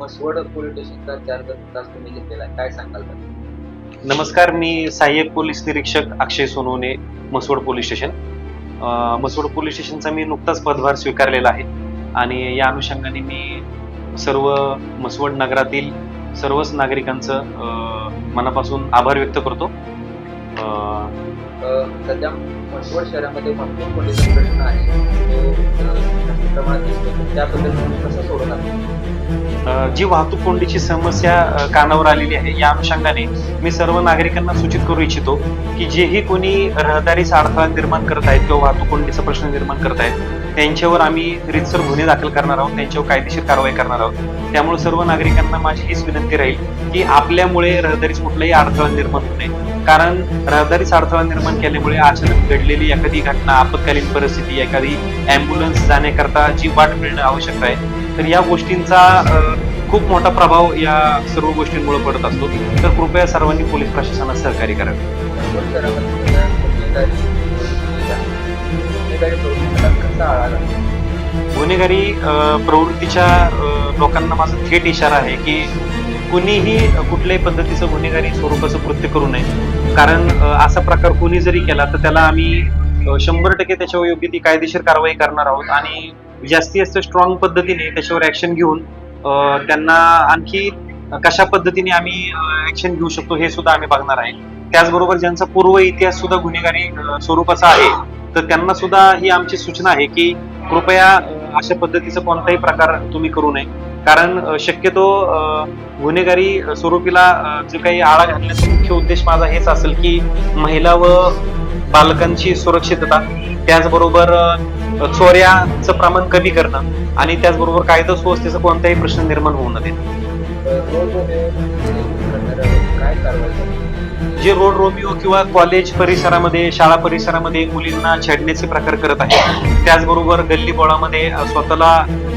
Mhaswad police स्टेशनचा charge तास तुम्ही घेतलेला आहे. काय सांगाल नमस्कार मी सहाय्यक पोलीस निरीक्षक Akshay Sonawane Mhaswad police station. Mhaswad police स्टेशनचा मी नुकताच पदभार स्वीकारलेला आहे आणि या अनुषंगाने मी सर्व मसवड नगरातील सर्वच नागरिकांचं मनापासून आभार व्यक्त करतो. सध्या मसवड शहरामध्ये भरपूर पोलीस प्रश्न आहे त्याबद्दल जी वाहतूक कोंडीची समस्या कानावर आलेली आहे या अनुषंगाने मी सर्व नागरिकांना सूचित करू इच्छितो की जेही कोणी रहदारीचा अडथळा निर्माण करत आहेत किंवा वाहतूक कोंडीचा प्रश्न निर्माण करत आहेत त्यांच्यावर आम्ही रितसर गुन्हे दाखल करणार आहोत त्यांच्यावर कायदेशीर कारवाई करणार आहोत. त्यामुळे सर्व नागरिकांना माझी हीच विनंती राहील की आपल्यामुळे रहदारीस कुठलाही अडथळा निर्माण होऊ नये. कारण रहदारीच अडथळा निर्माण केल्यामुळे अचानक घडलेली एखादी घटना आपत्कालीन परिस्थिती एखादी ॲम्ब्युलन्स जाण्याकरता जी वाट मिळणं आवश्यक आहे तर या गोष्टींचा खूप मोठा प्रभाव या सर्व गोष्टींमुळे पडत असतो. तर कृपया सर्वांनी पोलीस प्रशासनास सहकार्य करावे गुन्हेगारी प्रवृत्तीच्या लोकांना माझा थेट इशारा आहे की कुणीही कुठल्याही पद्धतीचं गुन्हेगारी स्वरूपाचं कृत्य करू नये. कारण असा प्रकार कुणी जरी केला तर त्याला आम्ही शंभर टक्के त्याच्यावर योग्य ती कायदेशीर कारवाई करणार आहोत. आणि जास्तीत जास्त स्ट्रॉंग पद्धतीने त्याच्यावर ऍक्शन घेऊन त्यांना आणखी कशा पद्धतीने आम्ही ऍक्शन घेऊ शकतो हे सुद्धा आम्ही बघणार आहे. त्याचबरोबर ज्यांचा पूर्व इतिहास सुद्धा गुन्हेगारी स्वरूपाचा आहे तर त्यांना सुद्धा ही आमची सूचना आहे की कृपया अशा पद्धतीचा कोणताही प्रकार तुम्ही करू नये. कारण शक्यतो गुन्हेगारी स्वरूपीला जो जे काही आळा घालण्याचा मुख्य उद्देश माझा हेच असेल की महिला व बालकांची सुरक्षितता. त्याचबरोबर चोऱ्याचं प्रमाण कमी करणं आणि त्याचबरोबर कायदा सुव्यवस्थेचा कोणताही प्रश्न निर्माण होऊ नये. देणं जे रोड रोमिओ किंवा कॉलेज परिसरामध्ये शाळा परिसरामध्ये मुलींना छेडण्याचे प्रकार करत आहेत त्याचबरोबर गल्ली बोळामध्ये स्वतःला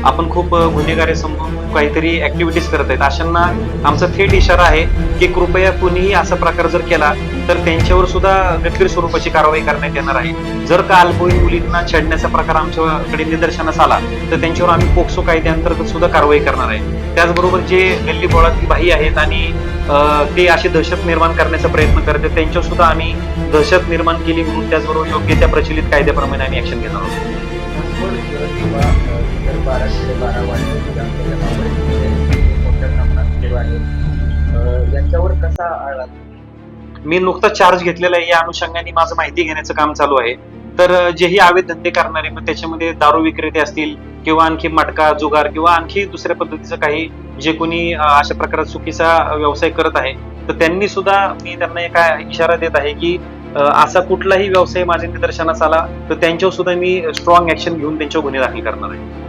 आपण खूप गुन्हेगारी समजून काहीतरी ऍक्टिव्हिटीज करत आहेत. अशांना आमचा थेट इशारा आहे की कृपया कुणीही असा प्रकार जर केला तर त्यांच्यावर सुद्धा गंभीर स्वरूपाची कारवाई करण्यात येणार आहे. जर का अल्पवयीन मुलींना छेडण्याचा प्रकार आमच्याकडे निदर्शनास आला तर त्यांच्यावर आम्ही पोक्सो कायद्याअंतर्गत सुद्धा कारवाई करणार आहे. त्याचबरोबर जे गल्ली बोळातली बाई आहेत आणि ते अशी दहशत निर्माण करण्याचा प्रयत्न करतात त्यांच्यावर सुद्धा आम्ही दहशत निर्माण केली म्हणून त्याचबरोबर योग्य त्या प्रचलित कायद्याप्रमाणे आम्ही ऍक्शन घेणार आहोत. मसवड किंवा इतर बारा ते बारा मोठ्या प्रमाणात सुरू आहे कसा आळा मी नुकताच चार्ज घेतलेला आहे. या अनुषंगाने माझं माहिती घेण्याचं काम चालू आहे. तर जे जेही आवे धंदे करणारे मग त्याच्यामध्ये दारू विक्रेते असतील किंवा आणखी मटका जुगार किंवा आणखी दुसऱ्या पद्धतीचं काही जे कोणी अशा प्रकारात चुकीचा व्यवसाय करत आहे तर त्यांनी सुद्धा मी त्यांना एका इशारा देत आहे की असा कुठलाही व्यवसाय माझ्या निदर्शनास आला तर त्यांच्यावर सुद्धा मी स्ट्रॉंग ऍक्शन घेऊन त्यांच्यावर गुन्हे दाखल करणार आहे.